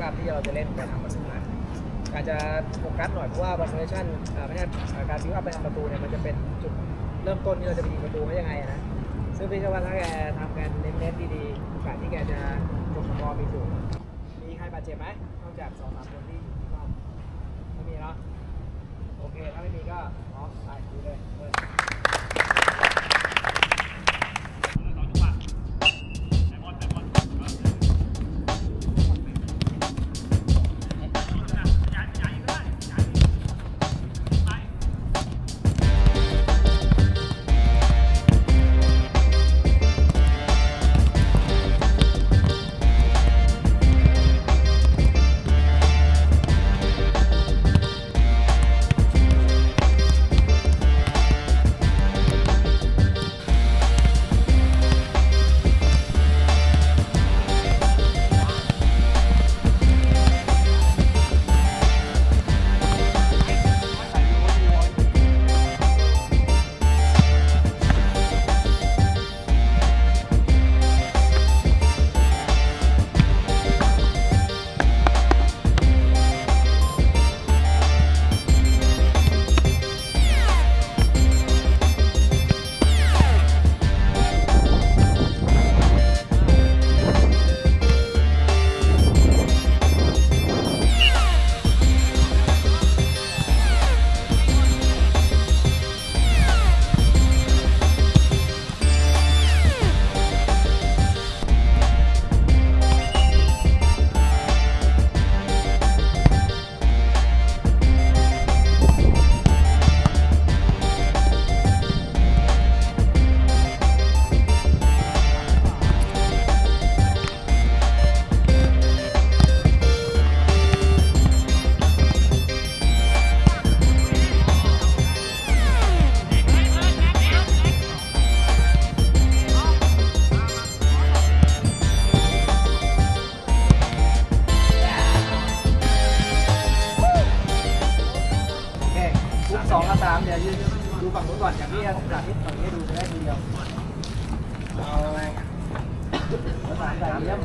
ก็จะเป็นเรื่องของวิวอัพที่เราจะเล่นไปทำประตูนะอาจจะโฟกัสหน่อยเพราะว่าบอลโพซิชั่นไม่ใช่การวิวอัพไปทำประตูเนี่ยมันจะเป็นจุดเริ่มต้นที่เราจะไปยิงประตูได้ยังไงนะซึ่งพี่เชื่อว่าถ้าแกทำกันเน้นๆดีๆโอกาสที่แกจะจบสกอร์มีสูงมีใครบาดเจ็บไหมนอกจากสองสามคนที่อยู่ที่นอกไม่มีเนาะโอเคถ้าไม่มีก็พร้อมไปดูเลย ฝั่งนู้นก่อนอย่างที่ผมสาธิตฝั่งนี้ดูจะได้ทีเดียวเอาเอาสามใส่เยี่ยม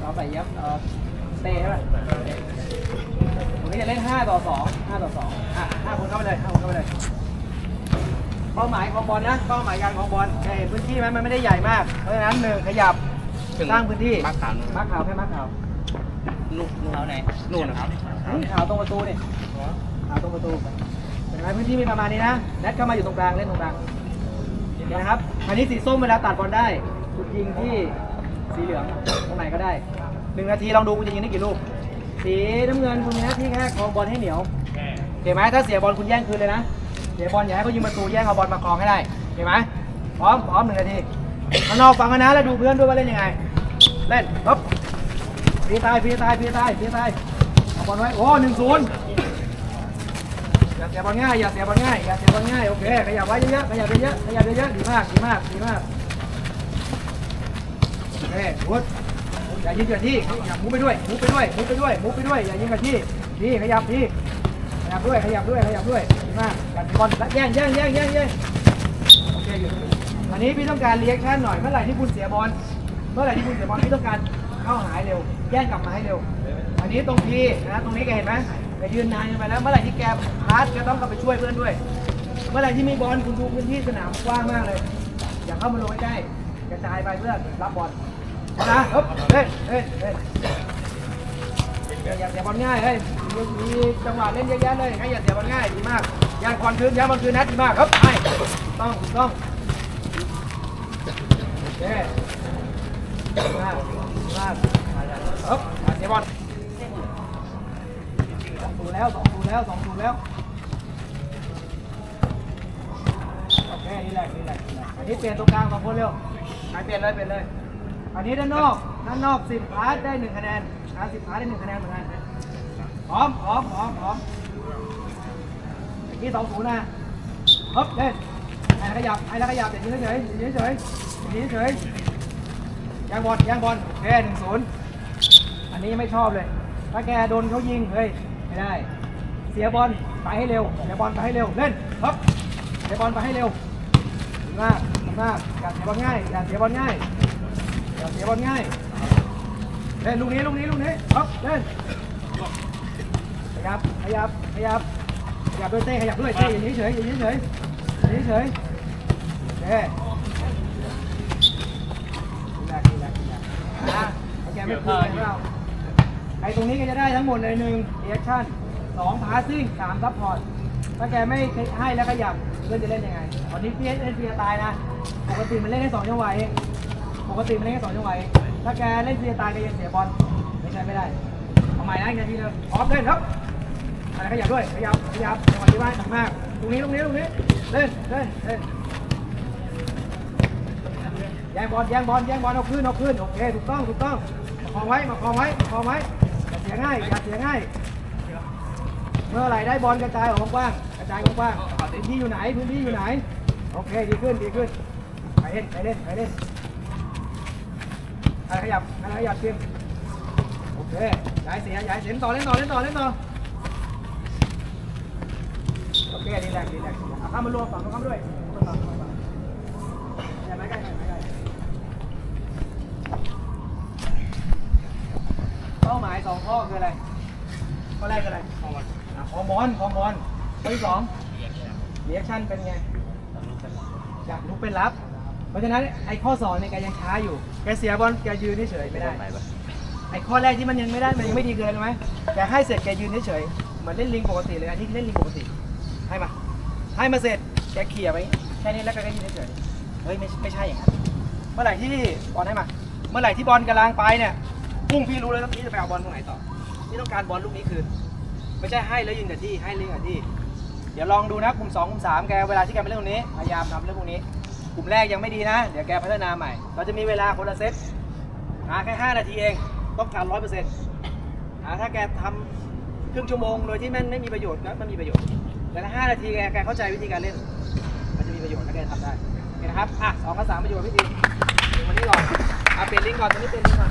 เอาใส่เยี่ยมเอาเต้ใช่ไหมผมนี่จะเล่น5ต่อ2 5ต่อ2อะ5คนเข้าไปเลย5คนเข้าไปเลยเป้าหมายของบอลนะเป้าหมายการของบอลในพื้นที่มันมันไม่ได้ใหญ่มาก เพราะฉะนั้นหนึ่งขยับสร้างพื้นที่มาขาวมาร์คขาวแค่มาร์คขาวนู่นนู่นเอาไหนนู่นนะครับขาวตรงประตูนี่ขาวตรงประตู นไหมพื้นที่มีประมาณนี้นะแนทเข้ามาอยู่ตรงกลางเล่นตรงกลางเห็นไหมครับอันนี้สีส้มเวลาตัดบอลได้คุณยิงที่สีเหลืองตรงไหนก็ได้หนึ่งนาทีลองดูคุณจะยิงได้กี่ลูก สีน้ำเงินคุณมีหน้าที่แค่ครองบอลให้เหนียวเห็นไหมถ้าเสียบอลคุณแย่งคืนเลยนะเสียบอลอย่าให้เขายิงประตูแย่งเอาบอลมาครองให้ได้เห็นไหมพร้อมพร้อมหนึ่งนาทีข้านอกฟังกันนะแล้วดูเพื่อนด้วยว่าเล่นยังไง เล่นปุ๊บพีตายพีตายพีตายพีตายเอาบอลไว้โอ้หนึ่งศูนย์ เสียบอลง่ายอย่าเสียบอลง่ายอย่าเสียบอลง่ายโอเคขยับไว้เยอะๆขยับเยอะๆขยับเยอะๆดีมากดีมากดีมากโอเคพุทอย่ายิงกับที่อย่ามุดไปด้วยมุดไปด้วยมุดไปด้วยมุดไปด้วยอย่ายิงกับที่พี่ขยับพี่ขยับด้วยขยับด้วยขยับด้วยดีมากกันบอลแย่งแย่งแย่งแย่งแย่งโอเคหยุดอันนี้พี่ต้องการเรียกชั่หน่อยเมื่อไหร่ที่คุณเสียบอลเมื่อไหร่ที่คุณเสียบอลพี่ต้องการเข้าหายเร็ว แย่งกลับมาให้เร็ว อันนี้ตรงทีนะตรงนี้แกเห็นไหม แกยืนนานกินไปแล้วเมื่อไหร่ที่แกพาสแกต้องกลับไปช่วยเพื่อนด้วย เมื่อไหร่ที่มีบอลคุณดูพื้นที่สนามกว้างมากเลย อย่าเข้ามาลงใกล้ๆกระจายไปเพื่อรับบอลเอานะฮึบเฮ้ยเฮ้ยเฮ้ยอย่าเสียบอลง่ายเฮ้ยมีจังหวะเล่นเยอะแยะเลยให้อย่าเสียบอลง่ายดีมากย่างบอลคืนย่างบอลคืนนัดดีมากครับไปต้องต้องโอเคมากมากเอ๊บเสียบอล แล้วสองศูนย์แล้วสองศูนย์แล้วโอเคนี่แหละนี่แหละอันนี้เปลี่ยนตรงกลางสองคนเร็วใครเปลี่ยนเลยเปลี่ยนเลยอันนี้ด้านนอกด้านนอกสิบพาร์ทได้หนึ่งคะแนนขาสิบขาได้หนึ่งคะแนนเหมือนกันพร้อมพร้อมพร้อมพร้อมเมื่อกี้สองศูนย์นะฮึบเล่นไอ้ขยับไอ้ขยับอย่างนี้เฉยอย่างนี้เฉยอย่างนี้เฉยยางบอลยางบอลโอเคหนึ่งศูนย์อันนี้ไม่ชอบเลย ถ้าแกโดนเขายิงเฮ้ย ไม่ได้ เสียบอลไปให้เร็ว เสียบอลไปให้เร็ว เล่นฮึบเสียบอลไปให้เร็วดีมากดีมากอย่าเสียบอลง่ายอย่าเสียบอลง่ายอย่าเสียบอลง่าย เล่นลูกนี้ลูกนี้ลูกนี้ครับเล่น ขยับ ขยับ ขยับ ขยับด้วยเต้ขยับด้วยเต้อย่างนี้เฉยอย่างนี้เฉยอย่างนี้เฉยโอเคดีแลกดีแลกดีแลกอะโอเคไม่คุยกันเรา ไอ้ตรงนี้ก็จะได้ทั้งหมดเลยหนึ่งเรีแอคชั่นสองพาสซิ่งสามซัพพอร์ตถ้าแกไม่ให้แล้วขยับเพื่อนจะเล่นยังไง ตอนนี้เพีเอสเล่นเพียตายนะ ปกติมันเล่นแค่สองจังหวะเองปกติมันเล่นแค่สองจังหวะเองถ้าแกเล่นเสียตายแกจะเสียบอลไม่ใช่ไม่ได้เอาใหม่นะอีกนาทีเดียวพร้อมเล่นครับอะไรขยับด้วยขยับขยับจังหวะที่ว่าหนักมากตรงนี้ตรงนี้ตรงนี้เล่นเล่นเล่นแย่งบอลแย่งบอลแย่งบอลเอาขึ้นเอาขึ้นโอเคถูกต้องถูกต้องมาคองไว้มาคองไว้มาคองไว้ สียง่ายอย่าเสียง่ายเมื่อไหร่ได้บอลกระจายออกกว้างกระจายกว้างพื้นที่อยู่ไหนพื้นที่อยู่ไหนโอเคดีขึ้นดีขึ้นไปเล่นไปเล่นไปเล่นอะไรขยับอะไรขยับจริงโอเคย้ายเสียย้ายเสียต่อเล่นต่อเล่นต่อเล่นต่อโอเคดีแลกดีแลกเอาข้ามมารวมฝั่งตรงข้ามด้วยฝั่งฝั่งฝั่งฝั่งอย่ามาใกล้อย่ามาใกล้ เป้าหมายสองข้อคืออะไร ข้อแรกคืออะไรฮอร์โมนฮอร์โมนฮอนข้อที่สองเรีแอคชั่นเป็นไงอยากลุกเป็นรับ เพราะฉะนั้นไอ้ข้อสองเนี่ยแกยังช้าอยู่ แกเสียบอลแกยืนเฉยไม่ได้ ไอ้ข้อแรกที่มันยังไม่ได้ มันยังไม่ดีเกินรู้ไหมแกให้เสร็จแกยืนเฉยเหมือนเล่นลิงปกติเลยอันนี้เล่นลิงปกติ ให้มา ให้มาเสร็จแกเขี่ยไปแค่นี้แล้วแกก็ยืนเฉยเฮ้ยไม่ไม่ใช่อย่างนั้น เมื่อไหร่ที่บอลให้มา เมื่อไหร่ที่บอลกำลังไปเนี่ย พุ่งพี่รู้เลยว่าพี่จะไปเอาบอลตรงไหนต่อพี่ต้องการบอลลูกนี้คืน ไม่ใช่ให้แล้วยืนกับที่ให้เล่นกับที่ เดี๋ยวลองดูนะกลุ่ม2กลุ่ม3แกเวลาที่แกไปเล่นตรงนี้พยายามทำเรื่องพวกนี้ กลุ่มแรกยังไม่ดีนะ เดี๋ยวแกพัฒนาใหม่ เราจะมีเวลาคนละเซตนะแค่5นาทีเองต้องการร้อยเปอร์เซ็นต์ถ้าแกทำครึ่งชั่วโมงโดยที่แม่นไม่มีประโยชน์ก็ไม่มีประโยชน์ แต่ถ้า5นาทีแกแกเข้าใจวิธีการเล่น มันจะมีประโยชน์ถ้าแกทำได้นะครับอะสองกับสามประโยชน์วิธีดูมานี่ก่อนอะเปลี่ยนลิงก์ก่อนตอนนี้เปลี่ยนลิงก์ก่อน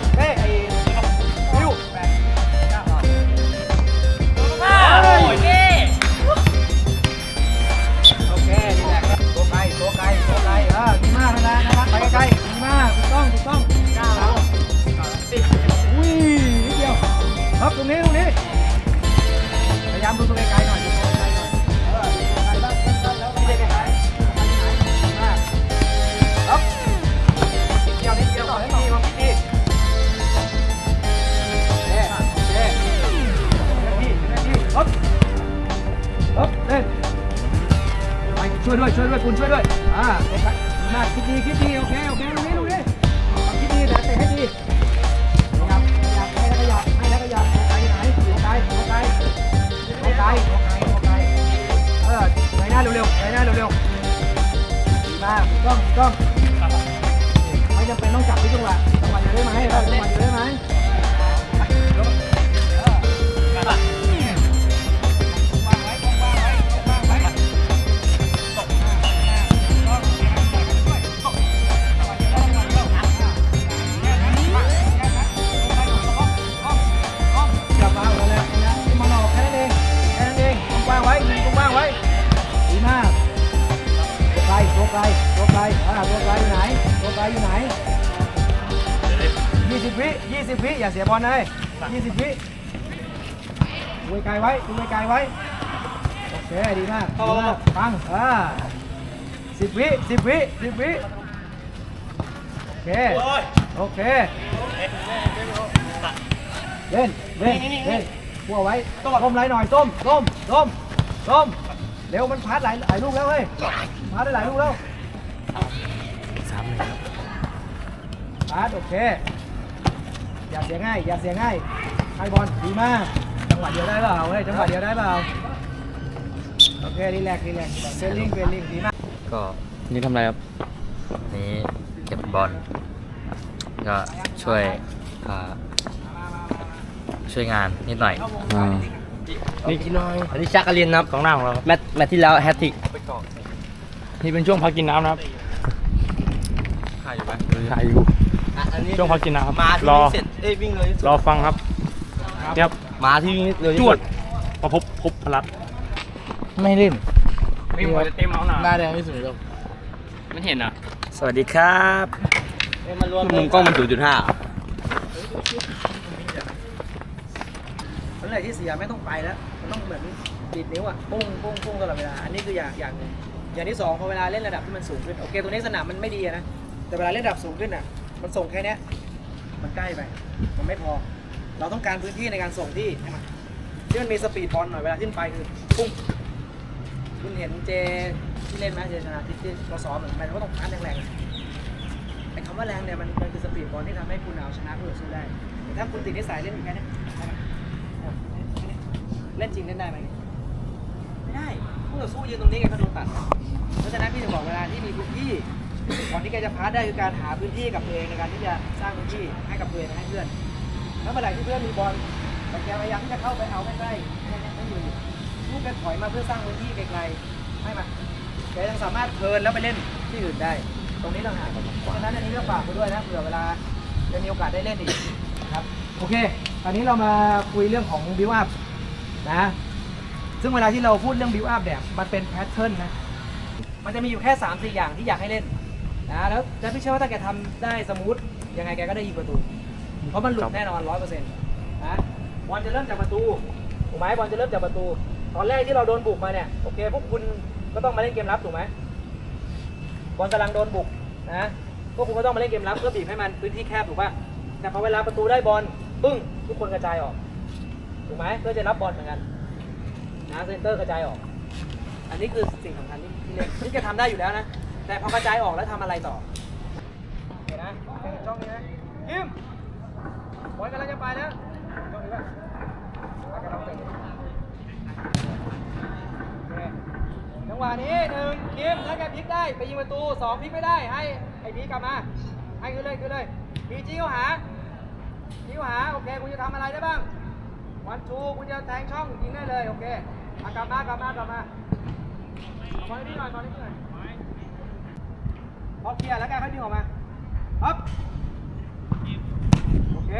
ล ดีคิดดีโอเคโอเคลูกนี้ลูกนี้คิดดีแต่เตะให้ดีขยับขยับให้แล้วขยับให้แล้วขยับหัไหนหัวใจหัวใจหัวใจหัวใเออไปหน้าเร็วๆไปหน้าเร็วๆดีมากกล้องต้องไม่จำเป็นต้องจับที่จังหวะจังหวะจะได้ไหมจังหวะจะได้ไหม ตัวไกลตัวไกลตัวไกลอ่าตัวไกลอยู่ไหนตัวไกลอยู่ไหนยี่สิบวิยี่สิบวิอย่าเสียบอลเลยยี่สิบวิดูไกลไว้ดูไกลไว้โอเคดีมากดีมากปังอ่าสิบวิสิบวิสิบวิโอเคโอเคเล่นเล่นเล่นพัวไว้ต้มไรหน่อยต้มต้มต้มต้ม เร็วมันพัดหลายหลายลูกแล้วเฮ้ยพัดได้หลายลูกแล้วสามเลยพัดโอเค อย่าเสียง่าย อย่าเสียง่ายให้บอลดีมาก จังหวะเดียวได้เปล่าเฮ้ย จังหวะเดียวได้เปล่า โอเครีแลกซ์รีแลกซ์เซลลิงเฟลลิงดีมาก ก็นี่ทำอะไรครับวันนี้เก็บบอล ก็ช่วยอ่าช่วยงานนิดหน่อย อ่า นี่อันนี้ชักกะเรียนนับของหน้าของเราแมตแมตที่แล้วแฮตติกนี่เป็นช่วงพักกินน้ำนะครับถ่ายอยู่ไหมถ่ายอยู่ช่วงพักกินน้ำครับมาที่รอวิ่งเสร็จเอ้ยวิ่งเลยรอฟังครับเนี่ยครับมาที่วิ่งเลยจวดประพบพบพลัดไม่เล่นไม่หมดจะเต็มเอาหนาหน้าแดงที่สุดเลยไม่เห็นอะสวัสดีครับมารวมมุมกล้องมันศูนย์จุดห้า ตอนแรกที่เสียไม่ต้องไปแล้ว มันต้องเหมือนดีดนิ้วอะปุ้งปุ้งปุ้งตลอดเวลา อันนี้คืออย่างอย่างหนึ่งอย่างที่สองพอเวลาเล่นระดับที่มันสูงขึ้น โอเค ตัวนี้สนามมันไม่ดีนะ แต่เวลาเล่นระดับสูงขึ้นอะ มันส่งแค่นี้มันใกล้ไป มันไม่พอ เราต้องการพื้นที่ในการส่งที่ที่มันมีสปีดบอลหน่อยเวลาขึ้นไปคือปุ้งคุณเห็นเจที่เล่นไหมเจชนะที่ที่เราซ้อมเหมือนมันก็ต้องพันแรงๆไอ้คำว่าแรงเนี่ยมันมันคือสปีดบอลที่ทำให้คุณเอาชนะคู่ต่อสู้ได้แต่ถ้าคุณติดนิสัยเล่นแค่เนี้ย ล่นจริงเล่นได้ไหมไม่ได้คู่ต่อสู้ยืนตรงนี้แกก็โดนตัดเพราะฉะนั้นพี่ถึงบอกเวลาที่มีพื้นที่ก่อนที่แกจะพาสได้คือการหาพื้นที่กับตัวเองในการที่จะสร้างพื้นที่ให้กับตัวเองให้เพื่อนแล้วเมื่อไหร่ที่เพื่อนมีบอลแต่แกพยายามที่จะเข้าไปเอาใกล้ๆแกยังไม่อยู่ลูกแกถอยมาเพื่อสร้างพื้นที่ไกลๆให้มาแกยังสามารถเทินแล้วไปเล่นที่อื่นได้ ตรงนี้ต่างหากเพราะฉะนั้นอันนี้ก็ฝากไปด้วยนะเผื่อเวลาจะมีโอกาสได้เล่นอีกครับโอเค ตอนนี้เรามาคุยเรื่องของบิวอัพ นะ ซึ่งเวลาที่เราพูดเรื่อง build up เนี่ย มันเป็นแพทเทิร์นนะ มันจะมีอยู่แค่3ามสี่อย่างที่อยากให้เล่นนะ แล้วแล้วพี่เชื่อว่าถ้าแกทำได้สมูทยังไงแกก็ได้ยิงประตู เพราะมันหลุดแน่นอนร้อยเปอร์เซ็นต์นะบอลจะเริ่มจากประตูถูกไหมบอลจะเริ่มจากประตู ตอนแรกที่เราโดนบุกมาเนี่ย โอเค พวกคุณก็ต้องมาเล่นเกมรับถูกไหมบอลกำลังโดนบุกนะพวกคุณก็ต้องมาเล่นเกมรับเพื่อบีบให้มันพื้นที่แคบถูกป่ะแต่พอเวลาประตูได้บอลปึ้งทุกคนกระจายออก ถูกไหมเพื่อจะรับบอลเหมือนกันนะเซนเตอร์กระจายออก อันนี้คือสิ่งสำคัญที่ที่เล่นที่จะทำได้อยู่แล้วนะ แต่พอกระจายออกแล้วทำอะไรต่อโอเคนะเห็นช่องนี้นะยิมบอลกำลังจะไปแล้วช่องนี้ป่ะแล้วกำลังเตะโอเคจังหวะนี้หนึ่งยิมถ้าแกพลิกได้ไปยิงประตูสองพลิกไม่ได้ให้ไอ้พีกลับมาให้ขึ้นเลยขึ้นเลยพีจี้เขาหาจี้เขาหาโอเคคุณจะทำอะไรได้บ้าง วันชูคุณจะแทงช่องยิงได้เลย โอเคอากลับมากลับมากลับมาเอนี่หน่อยบอลให้พี่หน่อยพอเคลียร์แล้วแกค่อยดึงออกมาฮับโอเค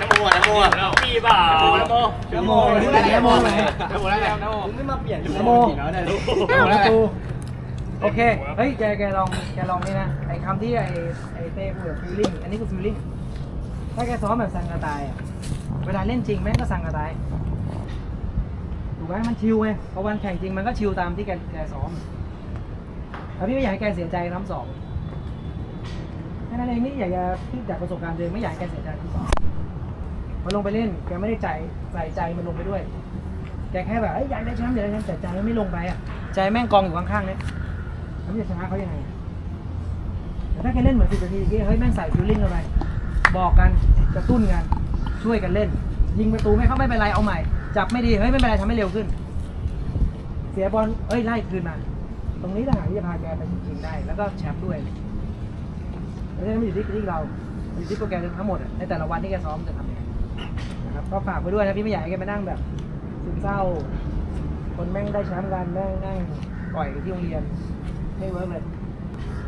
น้ำมูอ่น้ำมูอะมีเปล่าน้ำมูน้ำโมนี่น้ำโมไหนน้ำมูแล้วน้ำมูไม่มาเปลี่ยนน้ำโมประตูโอเค เฮ้ย แก แกลอง แกลองนี่นะ ไอ้คำที่ไอ้ไอ้เต้พูดฟิลลิ่ง อันนี้คือฟิลลิ่ง ถ้าแกซ้อมแบบสังกะตายอะ เวลาเล่นจริงแม่งก็สังกะตายถูกไหมมันชิลไงพอวันแข่งจริงมันก็ชิลตามที่แกแกซ้อมแต่พี่ไม่อยากให้แกเสียใจน้ำสอง แค่นั้นเองนี่อยากจะพี่จากประสบการณ์เดิมไม่อยากให้แกเสียใจที่สองมันลงไปเล่นแกไม่ได้ใจใส่ใจมันลงไปด้วย แกแค่แบบเอ้ยอยากได้แชมป์อยากได้แชมป์แต่ใจมันไม่ลงไปอะใจแม่งกองอยู่ข้างๆเนี่ยแล้วมันจะชนะเขายังไงแต่ถ้าแกเล่นเหมือนสิบนาทีเมื่อกี้เฮ้ยแม่งใส่ฟิลลิ่งเข้าไปบอกกันกระตุ้นกันช่วยกันเล่น ยิงประตูไม่เข้าไม่เป็นไรเอาใหม่ จับไม่ดีเฮ้ยไม่เป็นไรทำให้เร็วขึ้น เสียบอลเอ้ยไล่คืนมา ตรงนี้ต่างหากที่จะพาแกไปจริงๆได้ แล้วก็แชมป์ด้วย ไม่ใช่ไม่อยู่ที่ที่เราอยู่ที่โปรแกรมทั้งหมดในแต่ละวันที่แกซ้อมจะทำยังไงนะครับก็ฝากไปด้วยนะพี่ไม่อยากให้แกไปนั่งแบบซึมเศร้า คนแม่งได้แชมป์กันแม่งนั่งปล่อยที่โรงเรียนไม่เวิร์กเลย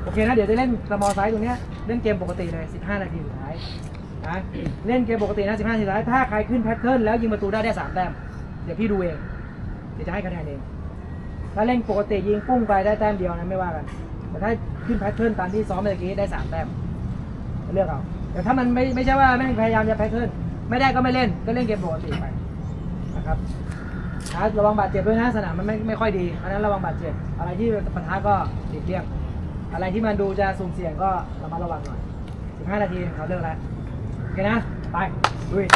โอเคนะเดี๋ยวจะเล่นสมอลไซส์ตรงเนี้ยเล่นเกมปกติเลย 15 นาทีสุดท้ายนะเล่นเกมปกตินะ 15 นาทีสุดท้ายถ้าใครขึ้นแพทเทิร์นแล้วยิงประตูได้ได้ 3 แต้มเดี๋ยวพี่ดูเอง เดี๋ยวจะให้คะแนนเอง ถ้าเล่นปกติยิงปุ้งไปได้แต้มเดียวนะไม่ว่ากัน แต่ถ้าขึ้นแพทเทิร์นตามที่ซ้อมเมื่อกี้ได้3แต้มเลือกเอาแต่ถ้ามันไม่ไม่ใช่ว่าแม่งพยายามจะแพทเทิร์นไม่ได้ก็ไม่เล่นก็เล่นเกมปกติไปนะครับนะระวังบาดเจ็บด้วยนะสนามมันไม่ไม่ค่อยดีเพราะนั้นระวังบาดเจ็บอะไรที่ปะทะก็หลีกเลี่ยงอะไรที่มันดูจะสุ่มเสี่ยงก็ระมัดระวังหน่อย15นาทีเขาเลิกแล้วโอเคนะไปลุย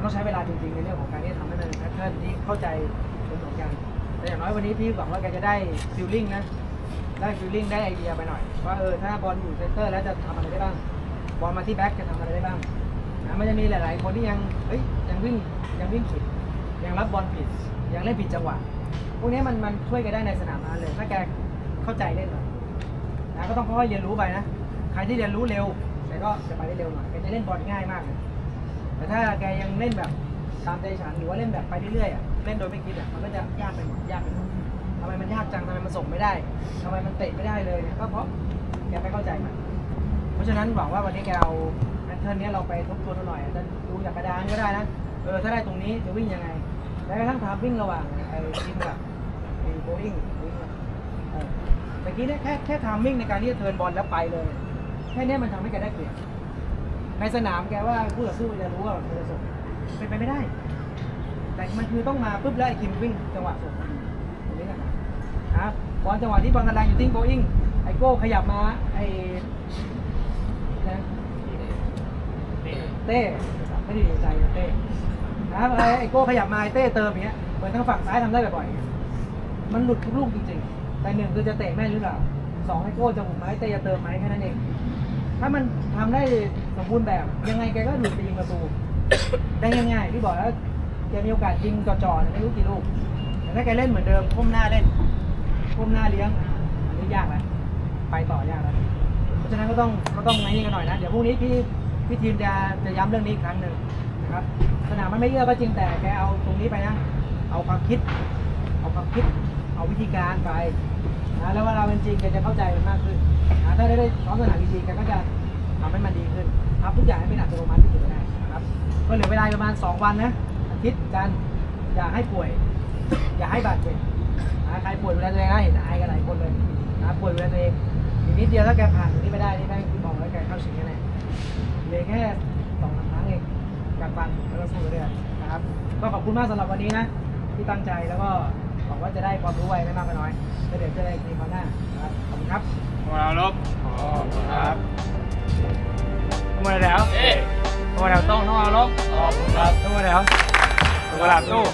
มันต้องใช้เวลาจริงๆในเรื่องของการที่ทำให้มันเป็นแพทเทิร์นที่เข้าใจเป็นเหมือนกันแต่อย่างน้อยวันนี้พี่หวังว่าแกจะได้ฟิลลิ่งนะ ได้ฟิลลิ่งได้ไอเดียไปหน่อย ว่าเออถ้าบอลอยู่เซนเตอร์แล้วจะทำอะไรได้บ้าง บอลมาที่แบ็คจะทำอะไรได้บ้างนะมันจะมีหลาย ๆ คนที่ยังเฮ้ยยังวิ่งยังวิ่งผิด ยังรับบอลผิด ยังเล่นผิดจังหวะ พวกนี้มันมันช่วยกันได้ในสนามนั้นเลย ถ้าแกเข้าใจเล่นหน่อยนะก็ต้องค่อยๆเรียนรู้ไปนะ ใครที่เรียนรู้เร็วแกก็จะไปได้เร็วหน่อยแกจะเล่นบอลง่ายมากเลย แต่ถ้าแกยังเล่นแบบตามใจฉันหรือว่าเล่นแบบไปเรื่อยๆอะเล่นโดยไม่คิดอะมันก็จะยากไปหมดยากไปหมดทำไมมันยากจังทำไมมันส่งไม่ได้ทำไมมันเตะไม่ได้เลยเนี่ยก็เพราะแกไม่เข้าใจมันเพราะฉะนั้นหวังว่าวันนี้แกเอาแพทเทิร์นนี้เราไปทบทวนหน่อยจะดูจากกระดานก็ได้นะเออถ้าได้ตรงนี้จะวิ่งยังไงแม้กระทั่งทามวิ่งระหว่างไอ้ทีมกับไอ้โบลิ่งวิ่งเออเมื่อกี้เนี่ยแค่แค่ทามิ่งในการที่จะเทิร์นบอลแล้วไปเลยแค่เนี้ยมันทำให้แกได้เปรียบ ในสนามแกว่าคู่ต่อสู้จะรู้ว่าคู่ต่อสู้เป็นไปไม่ได้ แต่มันคือต้องมาปุ๊บแล้วไอ้คิมวิ่งจังหวะส่งตรงนี้นะครับบอลจังหวะที่บอลกำลังอยู่ทิ้งโบอิงไอโก้ขยับมาไอนะเต้ไม่ได้ดีใจเต้นะครับไอโก้ขยับมาไอเต้เติมอย่างเงี้ยเหมือนทางฝั่งซ้ายทำได้บ่อยๆมันหลุดทุกลูกจริงๆแต่หนึ่งคือจะเตะแม่นหรือเปล่าสองไอโก้จะหมุนไหมเต้จะเติมไหมแค่นั้นเอง ถ้ามันทำได้สมบูรณ์แบบ ยังไงแกก็หลุดไปยิงประตู ได้ง่ายๆพี่บอกแล้วแกมีโอกาสยิงจ่อๆเนี่ยไม่รู้กี่ลูกแต่ถ้าแกเล่นเหมือนเดิมก้มหน้าเล่นก้มหน้าเลี้ยงอันนี้ยากแล้วไปต่อยากแล้วเพราะฉะนั้นก็ต้องก็ต้องไงนี่กันหน่อยนะ เดี๋ยวพรุ่งนี้พี่พี่ทีมจะจะย้ำเรื่องนี้อีกครั้งหนึ่งนะครับ สนามมันไม่เอื้อก็จริงแต่แกเอาตรงนี้ไปนะ เอาความคิด เอาความคิด เอาวิธีการไปนะแล้วเวลาเป็นจริงแกจะเข้าใจมันมากขึ้น นะถ้าได้ได้ซ้อมสนามจริงๆแกก็จะทำให้มันดีขึ้นทำทุกอย่างให้เป็นอัตโนมัติที่สุดได้นะครับก็เหลือเวลาประมาณ 2 วันนะอาทิตย์จันทร์อย่าให้ป่วย อย่าให้บาดเจ็บนะใครป่วยดูแลตัวเองนะเห็นไอกันหลายคนเลยนะป่วยดูแลตัวเองอีกนิดเดียวถ้าแกผ่านตรงนี้ไปได้นี่แม่งคือบอกแล้วแกเข้าชิงแน่เหลือแค่สองสามครั้งเองการฟันแล้วก็สู้เรื่อยนะครับ ก็ขอบคุณมากสำหรับวันนี้นะที่ตั้งใจแล้วก็หวังว่าจะได้ความรู้ไว้ไม่มากก็น้อยแล้วเดี๋ยวจะได้มีคราวหน้านะครับขอบคุณครับ มาลบครับมาแล้วมาแล้วต้องต้องเอาลบขอบคุณครับต้องมาแล้วมาหลับตู้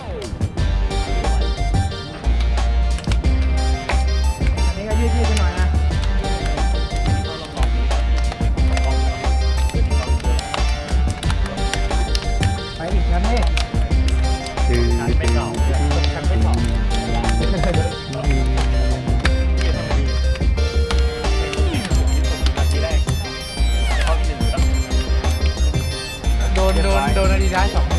อันนี้ก็ยืดยืดๆไปหน่อยนะไปอีกครับนี่ฉันเป็นหนอ โด